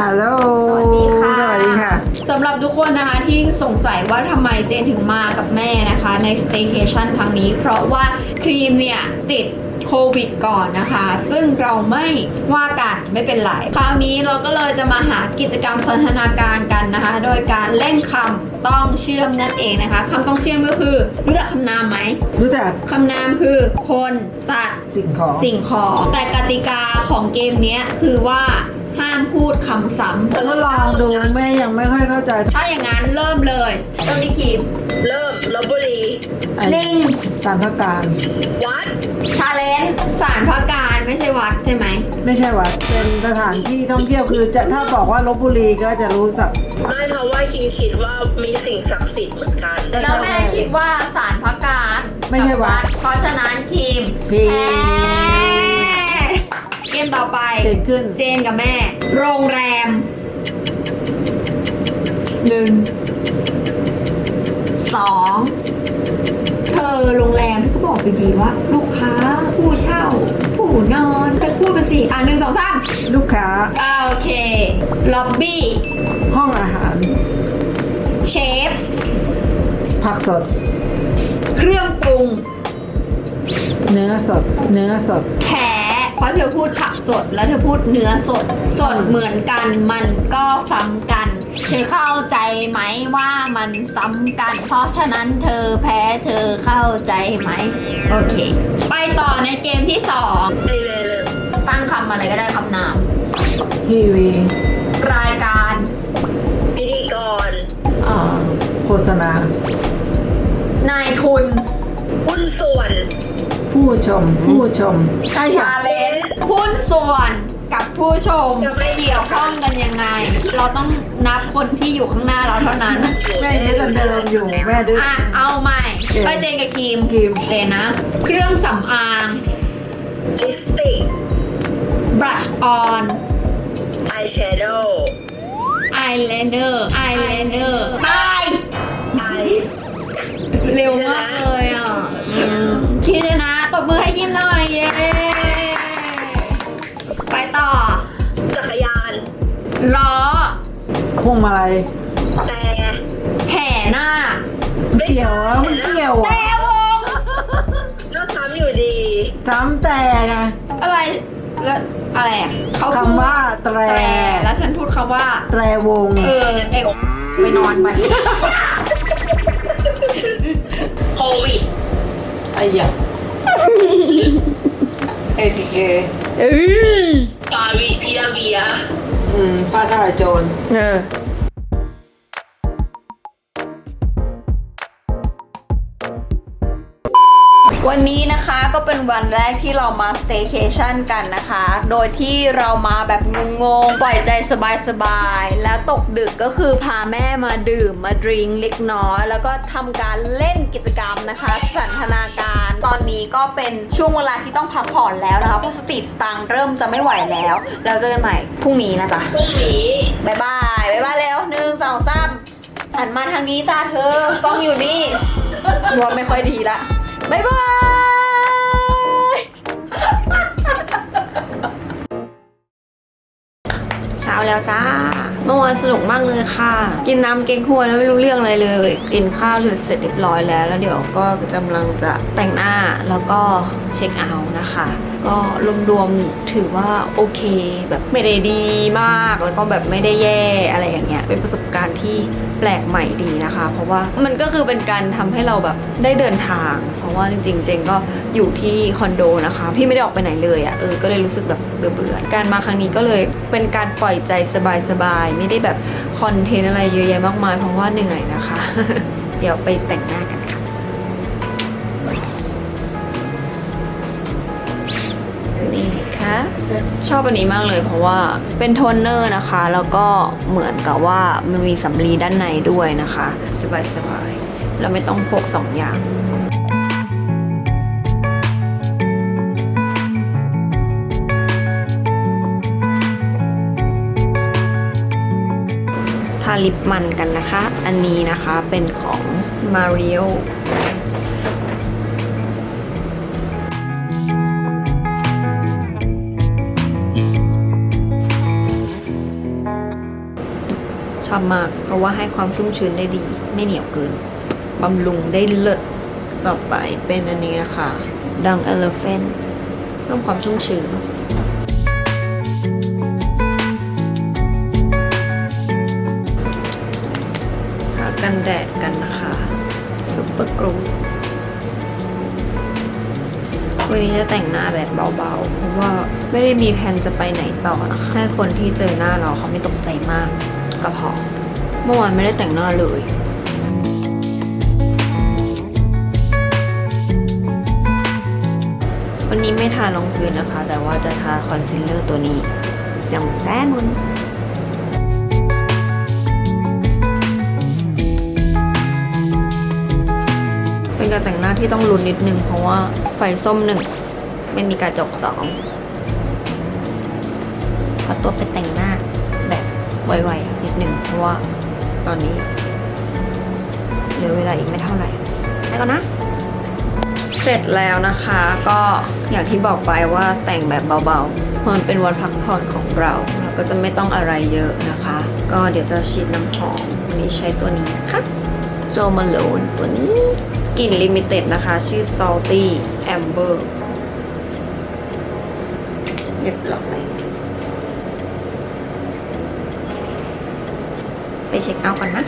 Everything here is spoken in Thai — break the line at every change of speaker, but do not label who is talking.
ฮัลโหล
สวัสดีค่ะ
สวัสดีค่ะ
สำหรับทุกคนนะคะที่สงสัยว่าทำไมเจนถึงมากับแม่นะคะใน staycation ครั้งนี้ เพราะว่าครีมเนี่ยติดโควิดก่อนนะคะ ซึ่งเราไม่ว่ากันไม่เป็นไร คราวนี้เราก็เลยจะมาหากิจกรรมสันทนาการกันนะคะ โดยการเล่นคำต้องเชื่อมนั่นเองนะคะคำต้องเชื่อมก็คือรู้จักคำนามไหม
รู้จัก
คำนามคือคนสัตว์
สิ่งของ
สิ่งของ แต่กติกาของเกมเนี้ยคือว่า ห้ามพูดคำซ้ำ
ก็ลองดูแม่ยังไม่ค่อยเข้าใจ
ถ้าอย่างนั้นเริ่มเลยเริ่มที่ครีม
เริ่มลบบุรี
ไอ้
ลิง
สารพระการ
วัด
ชาเลนจ์สารพระการไม่ใช่วัดใช่ไหม
ไม่ใช่วัด เป็นสถานที่ท่องเที่ยวคือจะถ้าบอกว่าลบบุรีก็จะรู้สัก
ไม่เพราะว่าคิงคิดว่ามีสิ่งศักดิ์สิทธิ์เหมือนกัน
แล้วแม่คิดว่าสารพระการ
ไม่ใช่วัด
กับเพราะฉะนั้นครีม
ผิด
แพ้เก มต่อไป
เก่งขึ้น
เจนกับแม่ โรงแรมหนึ่งสองเธอโรงแรมก็บอกไปดีว่า ลูกค้า ผู้เช่า ผู้นอนเธอพูดไปสิอะหนึ่งสองสาม
ลูกค้า
อ่าโอเค ล็อบบี้
ห้องอาหาร
เชฟ
ผักสด
เครื่องปรุง
เนื้อสด เนื้อสด
แท้ เพราะเธอพูดผักสดแล้วเธอพูดเนื้อสด สดเหมือนกันมันก็ซ้ำกัน เธอเข้าใจไหมว่ามันซ้ำกัน เพราะฉะนั้นเธอแพ้เธอเข้าใจไหมโอเค ไปต่อในเกมที่สอง
เลยเลยเลย
ตั้งคำอะไรก็ได้คำนาม
ทีวี
รายการ
พิธีกร
อ่าโฆษณา
นายทุน
หุ้นส่วน
ผู้ชม ผู้ชมใช่
ชาเลนจ์ หุ้นส่วนกับผู้ชม
จะไม่เกี่
เกี่
ย
ยววข้องกันยังไง เราต้องนับคนที่อยู่ข้างหน้าเราเท่านั้น
แม่ยึดอันเดิมอยู่แม่ดื้อ
อะเอาใหม่
เจน
ไปเจนกับครีม
ครีม
เจนนะ เครื่องสำอาง
ลิปสติก
brush on
อายแชโดว์
eyeliner eyeliner ตาย
ไอ
เร็วมากเลยอะอืมที่ชนะตบมือให้ยิ้มหน่อยเย้ ล้อ
พวงมาลัย
แต่
แห่หน้า
ไม่
เกี่ยว
ใช่
อะมันเกี่ยว
แต่
อะ
วง
ก็ซ้ำอยู่ดี
ทำแต่ไง
อะไรแล้วอะไรอะเขาพูด
คำว่าแตร
แต่แล้วฉันพูดคำว่า
แตรวง
เออเอกไปนอนไป
โควิด
ไอ้ยะเอทีเค
ฟาวิพิลาเวีย
อืมฟ้าทลายโจร
เออวันนี้นะคะก็เป็นวันแรกที่เรามา staycation กันนะคะ โดยที่เรามาแบบงงๆ ปล่อยใจสบายๆ แล้วตกดึกก็คือพาแม่มาดื่มมาดริงเล็กน้อย แล้วก็ทำการเล่นกิจกรรมนะคะ สันทนาการ ตอนนี้ก็เป็นช่วงเวลาที่ต้องพักผ่อนแล้วนะคะ เพราะสติสตังค์เริ่มจะไม่ไหวแล้วแล้วเจอกันใหม่พรุ่งนี้นะจ๊ะ
พรุ่งนี้
บายบายบายบายเร็วหนึ่งสองสามหันมาทางนี้จ้าเธอกล้องอยู่นี่รวมไม่ค่อยดีละบายบาย แล้วจ้า เมื่อวานสนุกมากเลยค่ะ กินน้ำเก๊กฮวยแล้วไม่รู้เรื่องอะไรเลย กินข้าวเสร็จเรียบร้อยแล้ว แล้วเดี๋ยวก็กำลังจะแต่งหน้าแล้วก็เช็คเอาท์นะคะ ก็รวมๆถือว่าโอเค แบบไม่ได้ดีมากแล้วก็แบบไม่ได้แย่อะไรอย่างเงี้ยเป็นประสบการณ์ที่แปลกใหม่ดีนะคะ เพราะว่ามันก็คือเป็นการทำให้เราแบบได้เดินทาง เพราะว่าจริงๆเจงก็อยู่ที่คอนโดนะคะ ที่ไม่ได้ออกไปไหนเลยอะ่ะเออก็เลยรู้สึกแบบเบื่อๆการมาครั้งนี้ก็เลยเป็นการปล่อยใจสบายๆไม่ได้แบบคอนเทนต์อะไรเยอะแยะมากมายเพราะว่าเหนื่อยนะคะ เดี๋ยวไปแต่งหน้ากันค่ะ นี่นะคะชอบอันนี้มากเลยเพราะว่าเป็นโทนเนอร์นะคะ แล้วก็เหมือนกับว่ามันมีสำลีด้านในด้วยนะคะ สบายๆเราไม่ต้องพกสองอย่างทาลิปมันกันนะคะ อันนี้นะคะเป็นของ Mario ชอบมาก เพราะว่าให้ความชุ่มชื้นได้ดี ไม่เหนียวเกินบำรุงได้เลิศต่อไปเป็นอันนี้นะคะ ดังเอลเฟนเพิ่มความชุ่มชื้นทากันแดดกันนะคะซุปเปอร์กรูวันนี้จะแต่งหน้าแบบเบาๆ เพราะว่าไม่ได้มีแผนจะไปไหนต่อนะคะแค่คนที่เจอหน้าเราเขาไม่ตกใจมาก ก็พอ เมื่อวานไม่ได้แต่งหน้าเลย วันนี้ไม่ทารองพื้นนะคะ แต่ว่าจะทาคอนซีลเลอร์ตัวนี้จำแซ่มึงเป็นการแต่งหน้าที่ต้องลุ้นนิดนึง เพราะว่าไฟส้มหนึ่ง ไม่มีกระจกสองขอตัวไปแต่งหน้าแบบไวๆ หนึ่งเพราะว่าตอนนี้เหลือเวลาอีกไม่เท่าไหร่ไปก่อนนะ เสร็จแล้วนะคะก็อย่างที่บอกไปว่าแต่งแบบเบาๆเพราะมันเป็นวันพักผ่อนของเรา เราก็จะไม่ต้องอะไรเยอะนะคะ ก็เดี๋ยวจะฉีดน้ำหอมวันนี้ใช้ตัวนี้นะคะโจมาโลนตัวนี้กลิ่นลิมิเต็ดนะคะ ชื่อ salty amber เรียบร้อยไป เช็คเอาท์ก่อนนะ